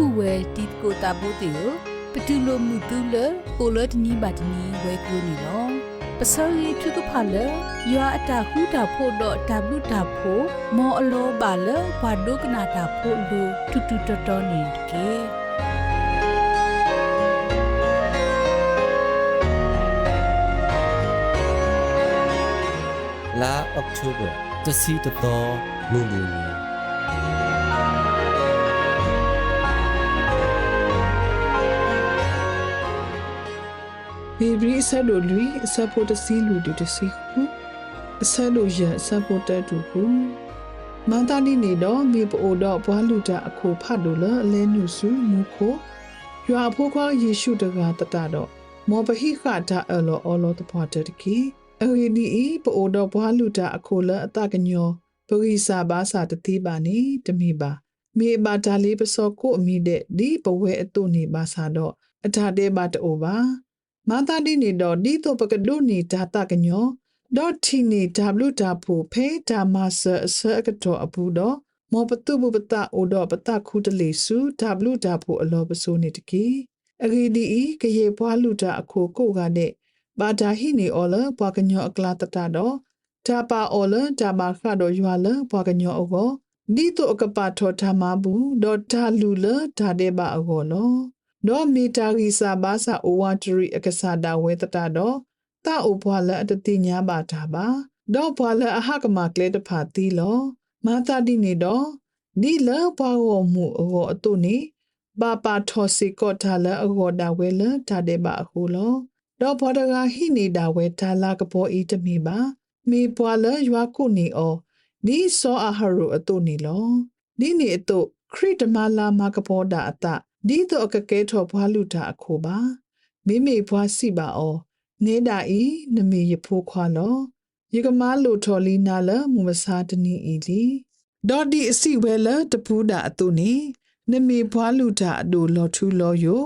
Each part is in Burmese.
ခုဝဲတီကိုတာပိုးတေကိုပတူလိုမှုတူလကိုလတ်နီဘတ်နီဝဲကိုနီနော်ပစောရီသူကဖလာရွာအတာဟူတာဖို့တော့ဝတာဖို့မောအလောပါလဘာဒုကနာတာဖို့လူတူတူတော်တော်နေကေလာအောက်တိုဘာတစီတတော်လူလူ ရအဆက်ဖို့တက်တူခုမန္တလေးနေတော့မေပိုတော့ဘွားလူတာအခုဖတ်လို့လအလဲညုစုမူခိုရွာဖိုးခွားယေရှုတကတတတော့မောပဟိခတာအလောအလောတဖွာတတကီအဝီဒီဤပိုတော့ဘွားလူတာအခုလအတကညောပရိစာဘာစာတတိပါနေတမိပါမေဘာတာလေးပစောကိုအမိတဲ့ဒီပဝဲအတုနေပါစာတော့အထာတဲပါတိုးပါ မာတာဒီနေတော့ဒီတော့ပကဒုနေဒါတာကညောဒေါ်တီနေ w တာဖို့ဖေးဒါမဆာဆာကတော့အပူတော့မောပတုဘပတအိုတော့ပတခုတလေစု w တာဖို့အလောပစိုးနေတကီအဂီဒီဤကရေဘွားလူတာအခုကိုကတဲ့ဘာတာဟိနေအော်လဘွားကညောအကလာတတတော့တာပါအော်လတာမာခတော့ယွာလဘွားကညောအောကိုဒီတော့အကပထောထမဘူးဒေါ်တာလူလဒါတဲ့ပါအောကိုလော နောမီတာဂီစာဘာစာအိုဝါတရီအကဆာတာဝဲတတာတော့တာအိုဘွာလအတတိညာပါတာပါဒေါ်ဘွာလအဟကမကလေတဖာတီလောမာတာဒီနေတော့ဒီလဘွာဝမှုအောအတုနေဘာပါထောစီကောထာလအဂောတာဝဲလတာတဲ့ပါအခုလောဒေါ်ဘောဒဂါဟိနေတာဝဲတာလာကပေါ်ဤတမီပါမေဘွာလရွာကုနေအောဒီစောအဟရုအတုနေလောဒီနေအတုခရစ်တမလာမကပေါ်တာအတ ဒီတော့အကကဲထော်ဘွားလူတာအခုပါမိမိဘွားစီပါအောနေတာဤနမေရဖိုးခွာလောယေကမာလိုထော်လီနာလမူမစာတနီဤလီဒေါ်ဒီအစီဝဲလတပူးတာအတုနေနမေဘွားလူတာအတူလော်ထူလော်ယို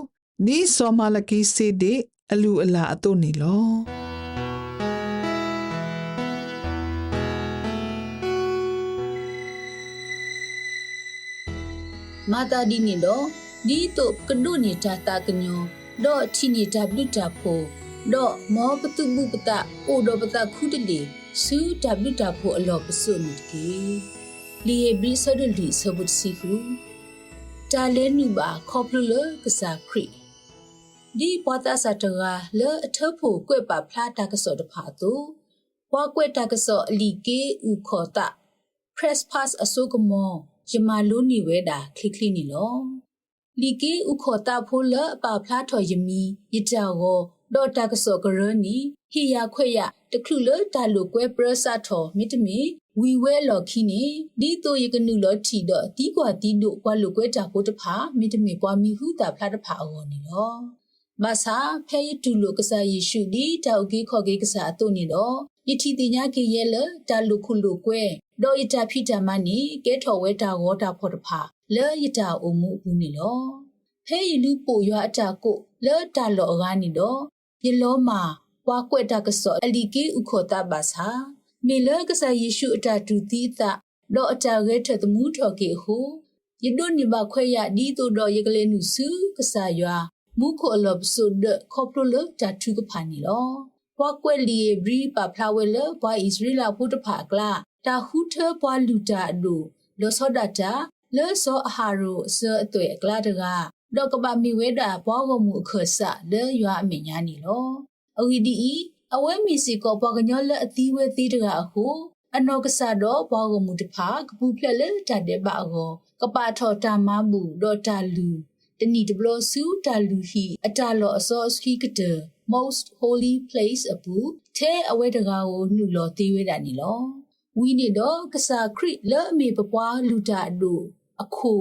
နီစောမလကီစေတဲ့အလူအလာအတုနေလောမာတာဒီနေတော့ ဒီတော့ကဒုနေတာတာကညောတော့ချီနေတာဘလူတာဖို့တော့မောပတုပုပတအိုဒပတခုတလေစူတဘလူတာဖို့အလောပစုန်ကေလီဘရီဆဒလီဆဘတ်စီခုတာလဲနုပါခေါပလူလကစားခရီဒီပတာစတရာလဲအထဖို့ကွဲ့ပါဖလားတာကစောတဖာတူဘွားကွဲ့တာကစောအလီကေဥခေါ်တာ press pass အစုကမောယမလိုနီဝဲတာခလိခလိနီလော လီကေဥခေါ်တာဖိုးလအပဖလားထော်ယမီယတောဒေါ်တာကစောကရနီဟီယာခွေရတခုလတာလိုကွဲပရဆာထော်မိတမီဝီဝဲလော်ခီနီဒီတိုယကနုလော်ထီတော့တီကွာတီတို့ကွာလိုကွဲတာကိုတဖာမိတမီကွာမီဟုတာဖလားတဖာအောနီလောမဆာဖဲရတူလိုကစားယေရှုဒီတောက်ကြီးခေါ်ကြီးကစားအတုနေတော့ယတိတိညာကေရဲလတာလူခုလူကွဲ ဒေါ်ယတာဖိတာမနီကဲထော်ဝဲတာဝေါ်တာဖော်တဖာလဲယတာအုံမှုဘူးနေလောဖဲရလူပိုရွာအတာကိုလဲတာလော်ကားနေတော့ယလောမှာပွားကွက်တာကစောအလီကေဥခေါ်တာပါစာမေလကစားယေရှုအတာတူတိတာတော့အတာရဲထသမှုထော်ကေဟုယဒိုနိဘခွဲရဒီတိုတော့ယကလေးနုစုကစားရွာမူခိုအလောပစုဒခေါပလိုလတာထုကဖာနီလောပွားကွက်လီဘရီပါဖလာဝဲလပွားဣသရေလဖုတဖာကလာ တာဟုထပွားလူတာအဒူလောစောဒတာလောစောအဟာရိုအစောအတွေ့အကလာတကဒေါကဘာမီဝဲတာပွားကမှုအခဆလဲရွာအမညာနီလောအဝီဒီအဝဲမီစီကောပွားကညောလအသီးဝဲသီးတကအခုအနောကဆာတော့ပွားကမှုတဖာကပူဖလက်လဲတတဲ့ပါအောကပါထော်တာမဘူးဒေါ်တာလူတနီတဘလဆူတာလူဟီအတာလောအစောစခီကတဲ့ most holy place အပူထဲအဝဲတကားကိုနှုလောသေးဝဲတာနီလော ဝီနေတော့ကစားခရစ်လဲအမေပပွားလူတာအတို့အခု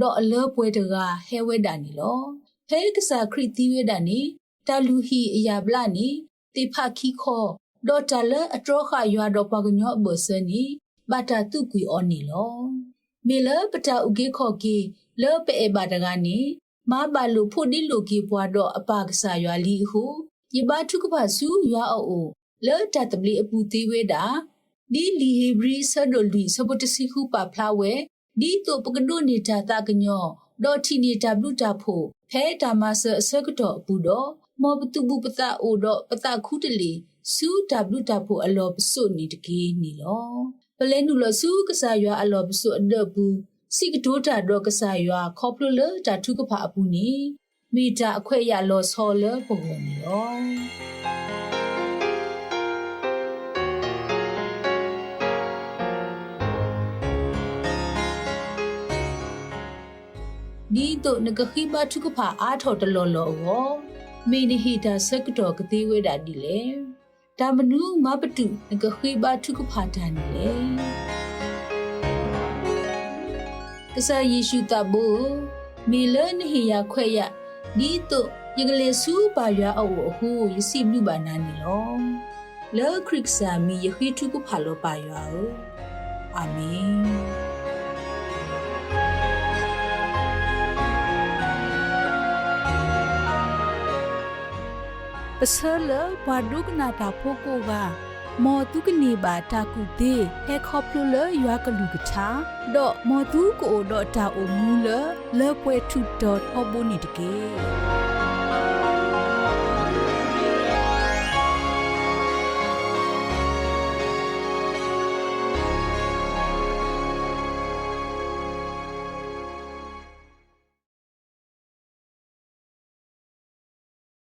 တော့အလောပွဲတကားဟဲဝဲတာနီလောဖဲကစားခရစ်သီးဝဲတာနီတာလူဟီအယာဗလာနီတေဖခီခောဒေါ်တာလအထရခရွာတော့ပကညောဘဆနီဘာတာတုကွီအော်နီလောမေလပတာဥကေခောကေလောပေအဘာတကနေမဘာလူဖို့ဒီလူကေပွားတော့အပကစားရွာလီဟုယဘာထုကပါစုရွာအိုလောတတပလီအပူသေးဝဲတာ ဒီလီဟေဘရီဆဒိုလီစပတစီဟုပါဖလာဝဲဒီတော့ပကဒိုနေတာတာကညောဒေါ်တီနီတဘလူတာဖို့ဖဲတာမဆအစကတော့ဘူးတော့မောပတူဘူးပတာအိုတော့ပတာခုတလီစူတဘလူတာဖို့အလောပစုနေတကေးနီလောပလဲနုလစူကစားရွာအလောပစုအဒဘူးစိကတိုးတာတော့ကစားရွာခေါပလလတာထုကဖာအပူနီမီတာအခွဲ့ရလောဆောလပုံဝင်နီလော ဒီတော့ငကခိပါထုကဖာအားထော်တလော်လော်ဝမီနီဟီတာစကတော်ကတိဝဲတာဒီလေဒါမနူမပတုငကခိပါထုကဖာတန်ဒီလေကဆာယေရှုတဘူမီလနဟီယာခွဲရဒီတော့ယကလေးစုပါရွာအဝဟူယစီမြူပါနာနီလောလောခရစ်စာမီယခိထုကဖာလောပါရွာအာမင် ပစလဘဒုကနာတာဖိုကိုကမောတုကနေပါတာကုတေဟဲခေါပလလယွာကလူကချာဒေါ်မောတုကိုဒေါ်တာအိုမူလလေပွဲထုဒေါ်ဟဘိုနီတကေ